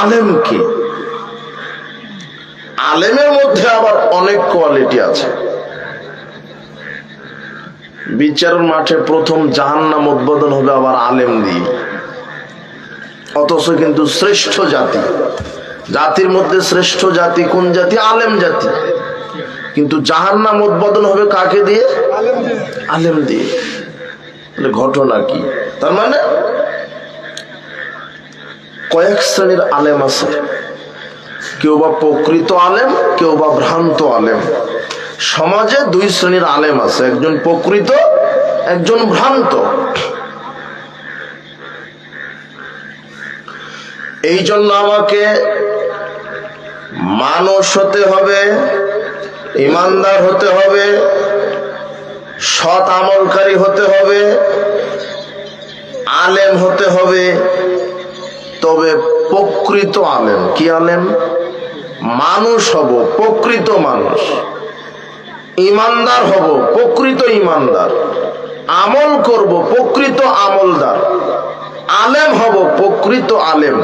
আলেম কি? আলেমের মধ্যে আবার অনেক কোয়ালিটি আছে। বিচারের মাঠে প্রথম জাহান্নাম উদ্বোধন হবে আবার আলেম দিয়ে। অথচ কিন্তু শ্রেষ্ঠ জাতি। জাতির মধ্যে শ্রেষ্ঠ জাতি কোন জাতি? আলেম জাতি। কিন্তু জাহান্নাম উদ্বোধন হবে কাকে দিয়ে? আলেম দিয়ে। ঘটনা কি? তার মানে কয়েক শ্রেণির আলেম আছে। কেউ বা প্রকৃত আলেম কেউ বা ভ্রান্ত আলেম। সমাজে দুই শ্রেণির আলেম আছে, একজন প্রকৃত, একজন ভ্রান্ত। এই জন্য আমাকে মানুষ হতে হবে, ইমানদার হতে হবে, সৎ আমলকারী হতে হবে, আলেম হতে হবে প্রকৃত আলেম। কি আলেম? মানুষ হব, প্রকৃত মানুষ। ইমানদার হব, প্রকৃত ইমানদার। আমল করব, প্রকৃত আমলদার। আলেম হব, প্রকৃত আলেম।